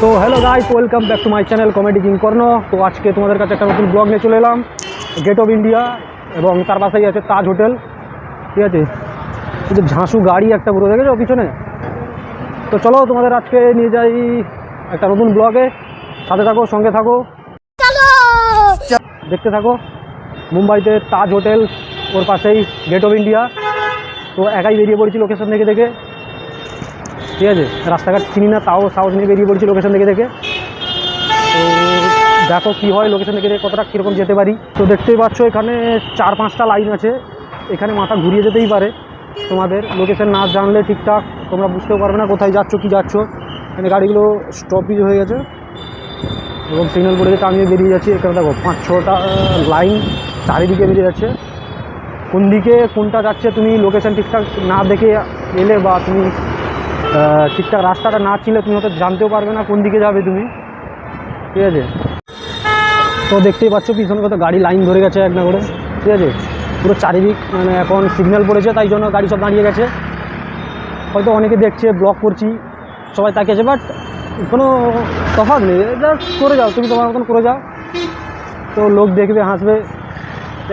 তো hello guys welcome back to my channel comedy king Karna তো আজকে তোমাদের কাছে একটা নতুন ব্লগ নিয়ে চলে এলাম। গেট অফ ইন্ডিয়া এবং তার পাশেই আছে তাজ হোটেল ঠিক আছে? যে ঝাঁসু গাড়ি একটা পুরো দেখেছ পিছনে? তো চলো তোমাদের আজকে নিয়ে যাই একটা নতুন ব্লগে সাথে থাকো সঙ্গে থাকো। দেখতে থাকো মুম্বাইতে তাজ হোটেল ওর পাশেই গেট অফ ইন্ডিয়া তো একাই বেরিয়ে পড়েছি লোকেশন দেখে দেখে। ঠিক আছে? রাস্তাঘাট চিনি না, তাও সাহস নিয়ে বেরিয়ে পড়ছি লোকেশন দেখে দেখে। তো দেখো কী হয় লোকেশন দেখে দেখে কতটা কীরকম যেতে পারি। তো দেখতেই পাচ্ছ এখানে চার পাঁচটা লাইন আছে। এখানে মাথা ঘুরিয়ে যেতেই পারে। তোমাদের লোকেশন না জানলে ঠিকঠাক তোমরা বুঝতেও পারবে না কোথায় যাচ্ছ, কি যাচ্ছ। এখানে গাড়িগুলো স্টপেজ হয়ে গেছে। এবং সিগন্যাল পড়ে যেতে আমিও বেরিয়ে যাচ্ছি। এখানে দেখো পাঁচ ছটা লাইন চারিদিকে বেরিয়ে যাচ্ছে। কোন দিকে কোনটা যাচ্ছে তুমি লোকেশন ঠিকঠাক না দেখে এলে বা তুমি ঠিকঠাক রাস্তাটা না চিনলে তুমি হয়তো জানতেও পারবে না কোন দিকে যাবে তুমি। ঠিক আছে? তো দেখতেই পাচ্ছ পিছনে কত গাড়ি লাইন ধরে গেছে এক না করে। ঠিক আছে? পুরো চারিদিক মানে এখন সিগন্যাল পড়েছে, তাই জন্য গাড়ি সব দাঁড়িয়ে গেছে। হয়তো অনেকে দেখছে ব্লক করছি, সবাই তাকিয়েছে বাট কোনো তফাৎ নেই। জাস্ট করে যাও, তুমি তোমার মতন করে যাও। তো লোক দেখবে, হাসবে,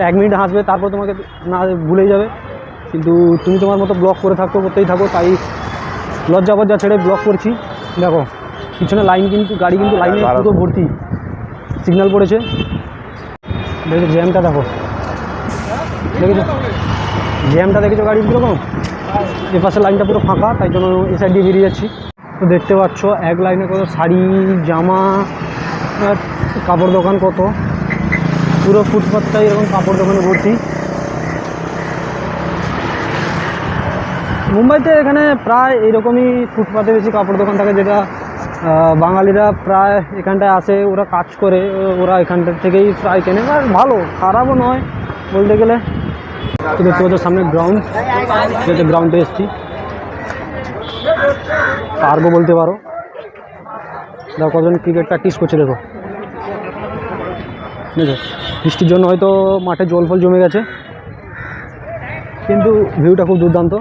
এক মিনিট হাসবে, তারপর তোমাকে না ভুলেই যাবে। কিন্তু তুমি তোমার মতো ব্লক করে থাকো, করতেই থাকো, তাই লজ্জা বজ্জা ছেড়ে ব্লক করছি। দেখো, পিছনে লাইন কিন্তু, গাড়ি কিন্তু লাইনে পুরো ভর্তি। সিগন্যাল পড়েছে। দেখো জ্যামটা দেখো। দেখেছ? জ্যামটা দেখেছ গাড়ির কীরকম? এ পাশে লাইনটা পুরো ফাঁকা, তাই জন্য এ সাইড দিয়ে বেরিয়ে যাচ্ছি। তো দেখতে পাচ্ছ, এক লাইনে কত শাড়ি, জামা কাপড় দোকান কত। পুরো ফুটপাথটাই এরকম কাপড় দোকানে ভর্তি। মুম্বাইতে এখানে প্রায় এরকমই ফুটপাতে বেশি কাপড় দোকান থাকে যেটা বাঙালিরা প্রায় এখানটায় আসে, ওরা কাজ করে, ওরা এখানটা থেকেই প্রায় কেনে। আর ভালো, খারাপও নয় বলতে গেলে। দেখতে সামনে গ্রাউন্ড যেটা গ্রাউন্ডে এসছি। পারব বলতে পারো। দেখো কজন ক্রিকেট প্র্যাকটিস করছে, দেখো। বুঝেছ বৃষ্টির জন্য হয়তো মাঠে জল ফল জমে গেছে। কিন্তু ভিউটা খুব দুর্দান্ত।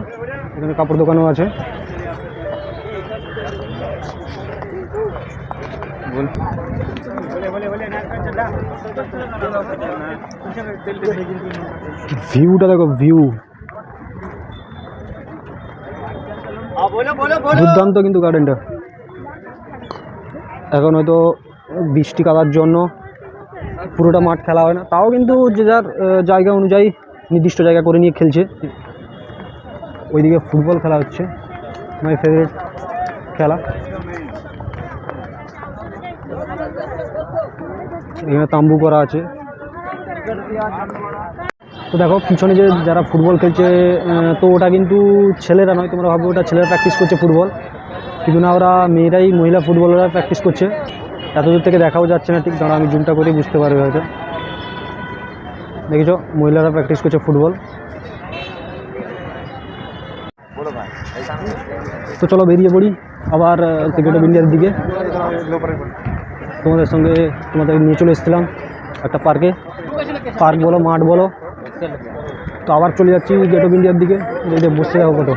এখানে কাপড় দোকানও আছে। ভিউটা দেখো, ভিউ। দুর্দান্ত কিন্তু গার্ডেনটা এখন হয়তো বৃষ্টি কাদার জন্য পুরোটা মাঠ খেলা হয় না। তাও কিন্তু যে যার জায়গা অনুযায়ী, নির্দিষ্ট জায়গা করে নিয়ে খেলছে। ওইদিকে ফুটবল খেলা হচ্ছে। মাই ফেভারিট খেলা। এখানে তাম্বু করা আছে। তো দেখো, পিছনে যে যারা ফুটবল খেলছে তো ওটা কিন্তু ছেলেরা নয়, তোমরা ভাবো ওটা ছেলেরা প্র্যাকটিস করছে ফুটবল। কিন্তু না, ওরা মেয়েরাই, মহিলা ফুটবলাররা প্র্যাকটিস করছে। এত দূর থেকে দেখাও যাচ্ছে না, ঠিক, দাঁড়া, আমি জুমটা করে বুঝতে পারবে হয়তো। দেখেছ, মহিলারা প্র্যাকটিস করছে ফুটবল। তো চলো বেরিয়ে পড়ি আবার ক্রিকেট অফ ইন্ডিয়ার দিকে। তোমাদের সঙ্গে তোমাদের নিয়ে চলে এসেছিলাম একটা পার্কে। পার্ক বলো, মাঠ বলো। তো আবার চলে যাচ্ছি গেট অফ ইন্ডিয়ার দিকে। যে বসে যাব কত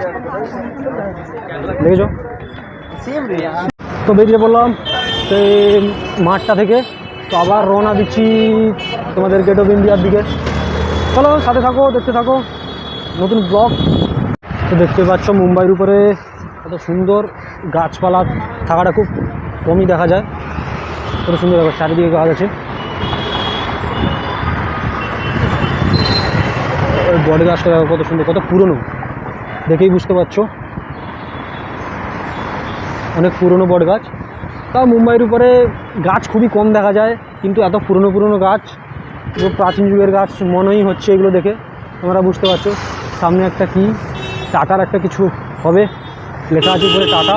দেখেছ? তো বেরিয়ে পড়লাম সেই মাঠটা থেকে। তো আবার রওনা দিচ্ছি তোমাদের গেট অফ ইন্ডিয়ার দিকে। চলো, সাথে থাকো, দেখতে থাকো। নতুন ব্লগ তো দেখতে পাচ্ছ মুম্বাইয়ের উপরে কত সুন্দর গাছপালা থাকাটা খুব কমই দেখা যায়। কত সুন্দর চারিদিকে গাছ আছে। বড় গাছটা কত সুন্দর, কত পুরনো। দেখেই বুঝতে পারছ। অনেক পুরনো বট গাছ। তাও মুম্বাইয়ের উপরে গাছ খুবই কম দেখা যায়, কিন্তু এত পুরনো পুরনো গাছ প্রাচীন যুগের গাছ মনেই হচ্ছে এগুলো দেখে। তোমরা বুঝতে পারছ, সামনে একটা কি টাটার একটা কিছু হবে। লেখা আছে উপরে টাটা।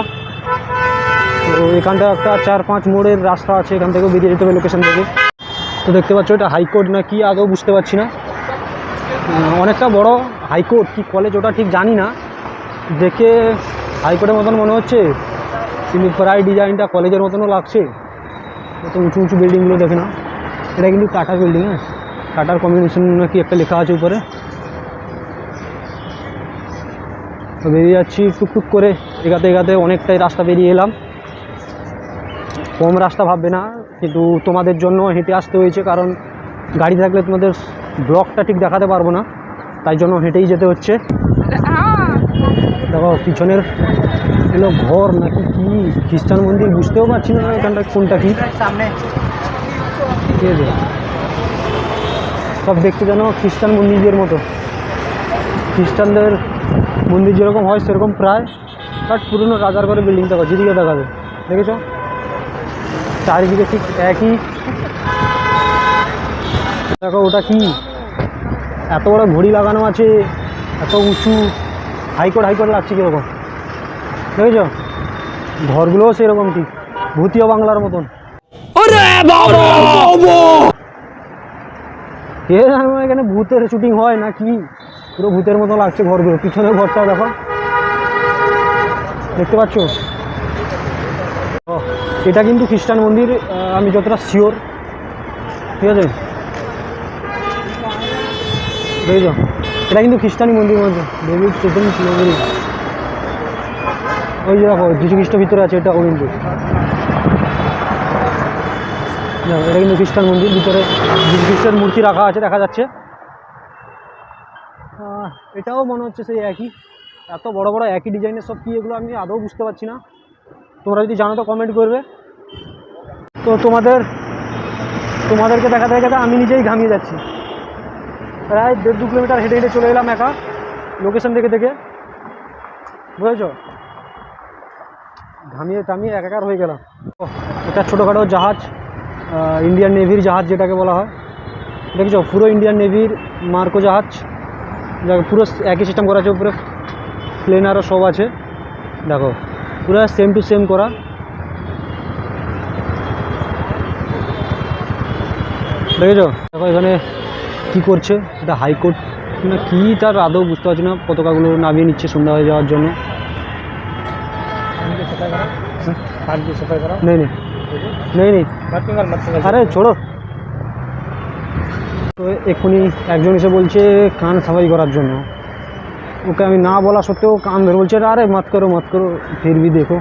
তো এখানটা একটা চার পাঁচ মোড়ের রাস্তা আছে, এখান থেকেও বেরিয়ে যেতে হবে লোকেশন থেকে। তো দেখতে পাচ্ছ এটা হাইকোর্ট না কি আদৌ বুঝতে পারছি না। অনেকটা বড় হাইকোর্ট কি কলেজ ওটা ঠিক জানি না। দেখে হাইকোর্টের মতন মনে হচ্ছে। কিন্তু প্রায় ডিজাইনটা কলেজের মতনও লাগছে। এত উঁচু উঁচু বিল্ডিংগুলো দেখে না এটা কিন্তু টাটা বিল্ডিং হ্যাঁ। টাটার কম্বিনেশন নাকি একটা লেখা আছে উপরে তো বেরিয়ে যাচ্ছি টুকটুক করে এগাতে এগাতে অনেকটাই রাস্তা বেরিয়ে এলাম। কম রাস্তা ভাববে না, কিন্তু তোমাদের জন্য হেঁটে আসতে হয়েছে, কারণ গাড়ি থাকলে তোমাদের ব্লকটা ঠিক দেখাতে পারব না, তাই জন্য হেঁটেই যেতে হচ্ছে। দেখো, পিছনের এলো ঘর নাকি কি? খ্রিস্টান মন্দির, বুঝতেও পারছি না এখানটা কোনটা কি। সব দেখতে যেন খ্রিস্টান মন্দিরের মতো। খ্রিস্টানদের মন্দির যেরকম হয় সেরকম প্রায় বাট পুরনো রাজার ঘরে বিল্ডিং দেখো যেদিকে দেখাবে দেখেছ? চারিদিকে ঠিক একই। দেখো ওটা কি? এত বড় ঘড়ি লাগানো আছে এত উঁচু হাইকোর্ট হাইকোর্ট লাগছে কীরকম? দেখেছ? ঘরগুলোও সেরকম ঠিক ভূতীয় বাংলার মতন। এখানে ভূতের শুটিং হয় না কি? পুরো ভূতের মতো লাগছে ঘরগুলো পিছনের ঘরটা দেখো। দেখতে পাচ্ছ? এটা কিন্তু খ্রিস্টান মন্দির আমি যতটা শিওর ঠিক আছে? দেখেছ এটা কিন্তু খ্রিস্টানি মন্দির মধ্যে। ওই যে দেখো যীশু খ্রিস্ট ভিতরে আছে, এটা কিন্তু এটা কিন্তু খ্রিস্টান মন্দির, ভিতরে যীশু খ্রিস্টের মূর্তি রাখা আছে, দেখা যাচ্ছে। এটাও মনে হচ্ছে সেই একই। এত বড় বড় একই ডিজাইনের সব কি এগুলো আমি আদৌ বুঝতে পারছি না। তোমরা যদি জানো তো কমেন্ট করবে। তো তোমাদের, তোমাদেরকে দেখাতে দেখাতে আমি নিজেই ঘামিয়ে যাচ্ছি। প্রায় দেড় দু কিলোমিটার হেঁটে হেঁটে চলে এলাম একা লোকেশন দেখে দেখে। বুঝেছ? ঘামিয়ে টামিয়ে একাকার হয়ে গেলাম। এটা ছোটোখাটো জাহাজ ইন্ডিয়ান নেভির জাহাজ যেটাকে বলা হয়। দেখেছ? পুরো ইন্ডিয়ান নেভির মার্কো জাহাজ। পুরো একই সিস্টেম করা আছে উপরে প্লেনারও সব আছে দেখো পুরো সেম টু সেম করা দেখেছো দেখো এখানে কি করছে এটা হাইকোর্ট না কি তার আদৌ বুঝতে পারছি না পতাকাগুলো নামিয়ে নিচ্ছে সন্ধ্যা হয়ে যাওয়ার জন্য हाथ की सफाई करो নেই নেই তো এক্ষুনি একজন এসে বলছে কান সাফাই করার জন্য। ওকে আমি না বলা সত্ত্বেও কান ধরে বলছে আরে মত করো মত করো ফিরবি দেখো।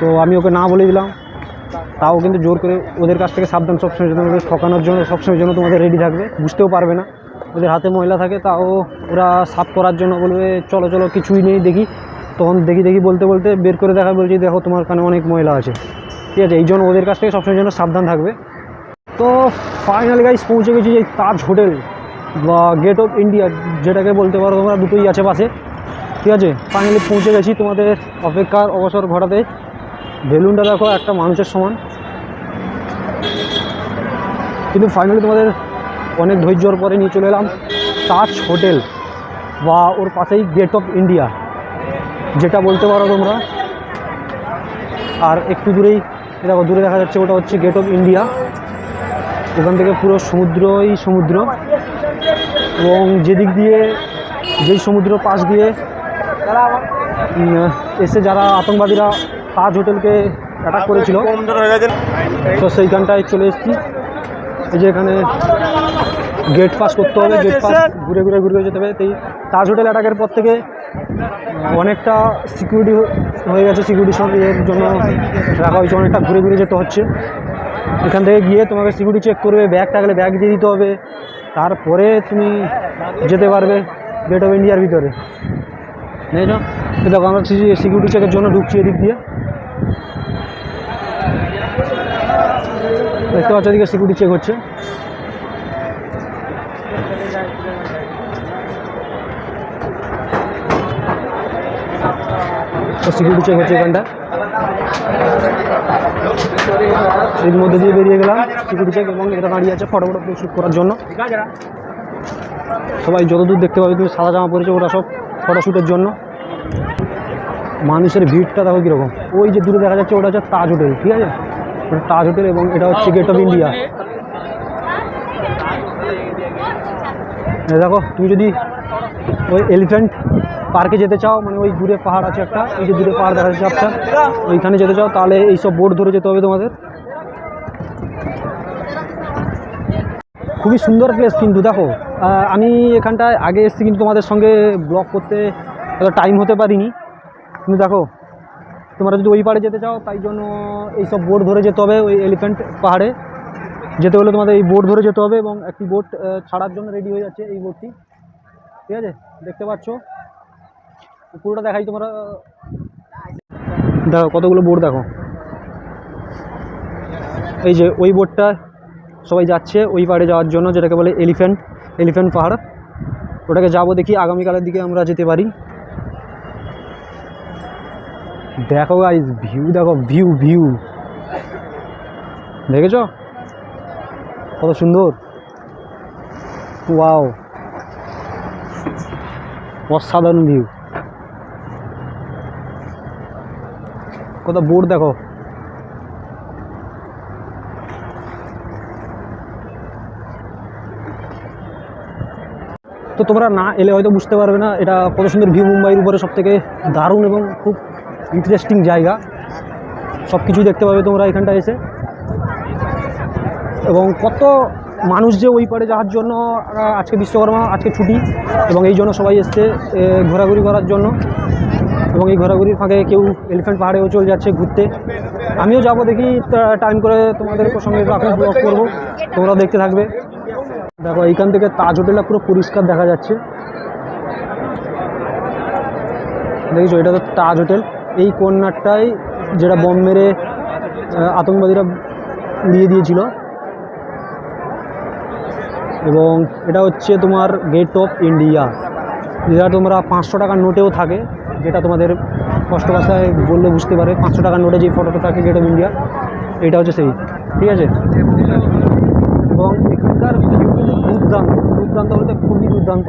তো আমি ওকে না বলে দিলাম। তাও কিন্তু জোর করে ওদের কাছ থেকে সাবধান সবসময় জন্য ওদের ঠকানোর জন্য সবসময় জন্য তোমাদের রেডি থাকবে। বুঝতেও পারবে না। ওদের হাতে ময়লা থাকে তাও ওরা সাফ করার জন্য বলবে চলো চলো কিছুই নেই দেখি। তখন দেখি দেখি বলতে বলতে বের করে দেখা বলছি দেখো তোমার কানে অনেক ময়লা আছে। ঠিক আছে এই জন্য ওদের কাছ থেকে সবসময় জন্য সাবধান থাকবে। তো ফাইনালি গাইস পৌঁছে গেছি যে তাজ হোটেল বা গেট অফ ইন্ডিয়া যেটাকে বলতে পারো তোমরা, দুটোই আছে পাশে। ঠিক আছে? ফাইনালি পৌঁছে গেছি তোমাদের অপেক্ষার অবসর ঘটাতে। বেলুনটা দেখো, একটা মানুষের সমান। কিন্তু ফাইনালি তোমাদের অনেক ধৈর্যর পরে নিয়ে চলে এলাম। তাজ হোটেল বা ওর পাশেই গেট অফ ইন্ডিয়া যেটা বলতে পারো তোমরা। আর একটু দূরেই, দেখো, দূরে দেখা যাচ্ছে, ওটা হচ্ছে গেট অফ ইন্ডিয়া ওখান থেকে পুরো সমুদ্রই সমুদ্র এবং যেদিক দিয়ে, যেই সমুদ্র পাশ দিয়ে এসে যারা আতঙ্কবাদীরা তাজ হোটেলকে অ্যাটাক করেছিল, তো সেইখানটায় চলে এসেছি। এই যে এখানে গেট পাস করতে হবে গেট পাস ঘুরে ঘুরে ঘুরে যেতে হবে। এই তাজ হোটেল অ্যাটাকের পর থেকে অনেকটা সিকিউরিটি হয়ে গেছে সিকিউরিটির সঙ্গে এর জন্য রাখা হয়েছে, অনেকটা ঘুরে ঘুরে যেতে হচ্ছে। এখান থেকে গিয়ে তোমাকে সিকিউরিটি চেক করবে ব্যাগ থাকলে ব্যাগ দিয়ে দিতে হবে। তারপরে তুমি যেতে পারবে গেট অফ ইন্ডিয়ার ভিতরে। দেখো আমরা সিকিউরিটি চেকের জন্য ঢুকছি এদিক দিয়ে। দেখতে পাচ্ছ এদিকে সিকিউরিটি চেক হচ্ছে। সিকিউরিটি চেক হচ্ছে এখানটা। এর মধ্যে দিয়ে বেরিয়ে গেলাম সিকিউরিটি এবং এটা দাঁড়িয়ে আছে ফটো ফটো শ্যুট করার জন্য। সবাই যতদূর দেখতে পাবে, তুমি সাদা জামা পরেছে, ওরা সব ফটোশ্যুটের জন্য। মানুষের ভিড়টা দেখো কীরকম। ওই যে দূরে দেখা যাচ্ছে, ওটা হচ্ছে তাজ হোটেল, ঠিক আছে? ওটা তাজ হোটেল এবং এটা হচ্ছে গেট অফ ইন্ডিয়া দেখো, তুমি যদি ওই এলিফ্যান্ট পার্কে যেতে চাও মানে ওই দূরে পাহাড় আছে একটা ওই যে দূরে পাহাড় দেখা যাচ্ছে একটা ওইখানে যেতে চাও, তাহলে এইসব বোর্ড ধরে যেতে হবে তোমাদের। খুবই সুন্দর প্লেস কিন্তু, দেখো আমি এখানটায় আগে এসেছি কিন্তু তোমাদের সঙ্গে ব্লগ করতে টাইম হতে পারিনি। কিন্তু দেখো, তোমরা যদি ওই পাড়ে যেতে চাও, তাই জন্য এইসব বোট ধরে যেতে হবে, ওই এলিফ্যান্ট পাহাড়ে। যেতে হলে তোমাদের এই বোট ধরে যেতে হবে এবং একটি বোট ছাড়ার জন্য রেডি হয়ে যাচ্ছে এই বোটটি ঠিক আছে? দেখতে পাচ্ছ? পুরোটা দেখাই তোমরা। দেখো, কতগুলো বোট দেখো। এই যে ওই বোটটা সবাই যাচ্ছে ওই পাড়ে যাওয়ার জন্য, যেটাকে বলে এলিফ্যান্ট এলিফ্যান্ট পাহাড়। ওটাকে যাব দেখি, আগামীকালের দিকে আমরা যেতে পারি। দেখো গাইজ ভিউ দেখো ভিউ ভিউ দেখেছ? কত সুন্দর। ওয়াও অসাধারণ ভিউ কত বোর্ড দেখো। তো তোমরা না এলে হয়তো বুঝতে পারবে না, এটা কত সুন্দর ভিউ মুম্বাইয়ের উপরে সব থেকে দারুণ এবং খুব ইন্টারেস্টিং জায়গা। সব কিছুই দেখতে পাবে তোমরা এখানটা এসে। এবং কত মানুষ যে ওই পারে যাওয়ার জন্য আজকে বিশ্বকর্মা, আজকে ছুটি, এবং এই জন্য সবাই এসছে ঘোরাঘুরি করার জন্য। এবং এই ঘোরাঘুরির ফাঁকে কেউ এলিফ্যান্ট পাহাড়েও চলে যাচ্ছে ঘুরতে। আমিও যাব দেখি টাইম করে তোমাদের সঙ্গে রাখব ব্লগ করব। তোমরাও দেখতে থাকবে। দেখো, এইখান থেকে তাজ হোটেলটা পুরো পরিষ্কার দেখা যাচ্ছে। দেখেছ, এটা তো তাজ হোটেল। এই কর্নারটাই যেটা বম মেরে আতঙ্কবাদীরা উড়িয়ে দিয়েছিল। এবং এটা হচ্ছে তোমার গেট অফ ইন্ডিয়া যেটা তোমরা পাঁচশো টাকার নোটেও থাকে, যেটা তোমাদের কষ্ট ভাষায় বললে বুঝতে পারে, পাঁচশো টাকার নোটে যে ফটোটা থাকে গেট অফ ইন্ডিয়া এটা হচ্ছে সেই, ঠিক আছে? এবং এখানকার দুর্দান্ত দুর্দান্ত বলতে খুবই দুর্দান্ত।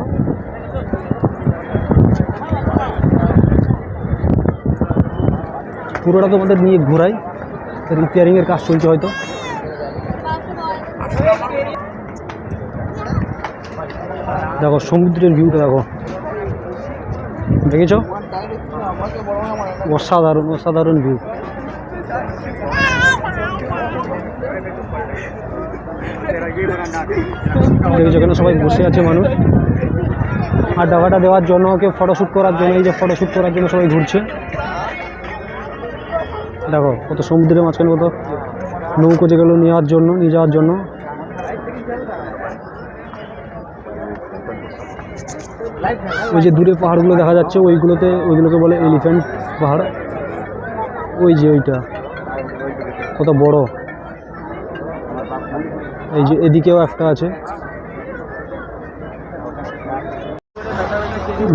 পুরোটা তোমাদের নিয়ে ঘোরাই রিপেয়ারিংয়ের কাজ চলছে হয়তো। দেখো, সমুদ্রের ভিউটা দেখো। দেখেছ? অসাধারণ অসাধারণ ভিউ দেখেছ এখানে সবাই বসে আছে মানুষ। আর ফাড্ডা দেওয়ার জন্য কেউ ফটোশ্যুট করার জন্য, এই যে ফটোশ্যুট করার জন্য সবাই ঘুরছে। দেখো, কত সমুদ্রের মাঝখানে কত নৌকো যেগুলো নেওয়ার জন্য, নিয়ে যাওয়ার জন্য। ওই যে দূরে পাহাড়গুলো দেখা যাচ্ছে, ওইগুলোতে, ওইগুলোকে বলে এলিফ্যান্ট পাহাড়। ওই যে ওইটা। কত বড়। এই যে এদিকেও একটা আছে।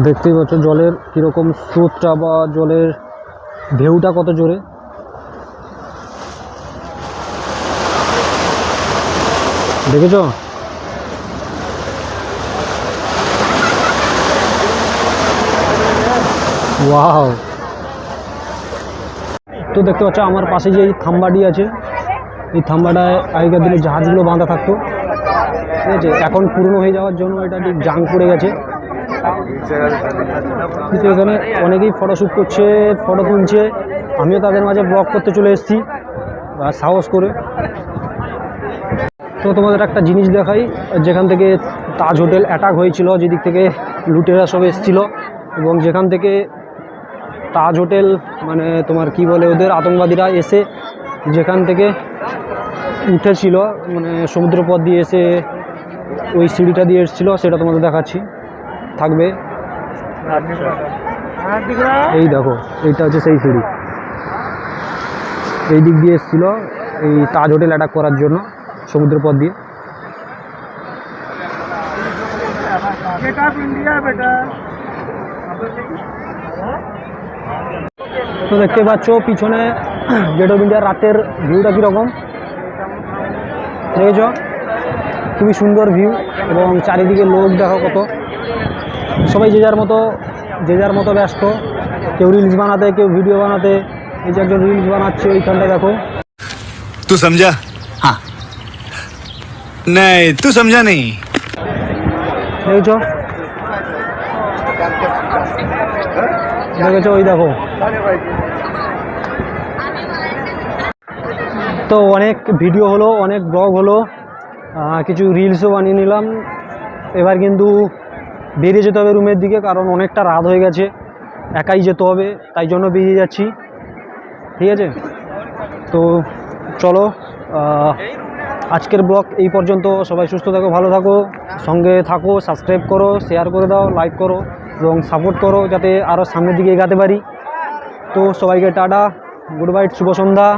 দেখতেই পাচ্ছ জলের কীরকম স্রোতটা বা জলের ঢেউটা কত জোরে। দেখেছ? ওয়াও তো দেখতে পাচ্ছ, আমার পাশে যে এই থাম্বাটি আছে, এই থাম্বাটায় আগেকার দিনে জাহাজগুলো বাঁধা থাকতো। ঠিক আছে, এখন পুরনো হয়ে যাওয়ার জন্য এটা ঠিক জাং পড়ে গেছে। কিন্তু এখানে অনেকেই ফটোশ্যুট করছে, ফটো তুলছে। আমিও তাদের মাঝে ব্লগ করতে চলে এসেছি আর সাহস করে। তো তোমাদের একটা জিনিস দেখাই, যেখান থেকে তাজ হোটেল অ্যাটাক হয়েছিল, যেদিক থেকে লুটেরা সব এসেছিল, এবং যেখান থেকে তাজ হোটেল মানে তোমার কি বলে ওদের, আতঙ্কবাদীরা এসে যেখান থেকে উঠেছিল মানে সমুদ্র পথ দিয়ে এসে ওই সিঁড়িটা দিয়ে এসেছিল, সেটা তোমাদের দেখাচ্ছি। থাকবে? এই দেখো, এইটা হচ্ছে সেই সিঁড়ি। এই দিক দিয়ে এসেছিল এই তাজ হোটেল অ্যাটাক করার জন্য সমুদ্র পথ দিয়ে তো দেখতে পাচ্ছ পিছনে গেট অফ ইন্ডিয়ার রাতের ভিউটা কীরকম? দেখেছ? খুবই সুন্দর ভিউ এবং চারিদিকে লোক দেখো কত। সবাই যে যার মতো যে যার মতো ব্যস্ত। কেউ রিলস বানাতে কেউ ভিডিও বানাতে। এই যে একজন রিলস বানাচ্ছে ওইখানটা দেখো। তুই সমঝা হ্যাঁ। নাই তুই সমঝা নেই দেখেছ? দেখেছ ওই দেখো। তো অনেক ভিডিও হলো, অনেক ব্লগ হলো কিছু রিলসও বানিয়ে নিলাম। এবার কিন্তু বেরিয়ে যেতে হবে রুমের দিকে, কারণ অনেকটা রাত হয়ে গেছে। একাই যেতে হবে, তাই জন্য বেরিয়ে যাচ্ছি। ঠিক আছে? তো চলো আজকের ব্লগ এই পর্যন্ত। সবাই সুস্থ থাকো, ভালো থাকো, সঙ্গে থাকো সাবস্ক্রাইব করো শেয়ার করে দাও লাইক করো। এবং সাপোর্ট করো যাতে আরও সামনের দিকে এগাতে পারি। তো সবাইকে টাটা গুড বাইট শুভ সন্ধ্যা।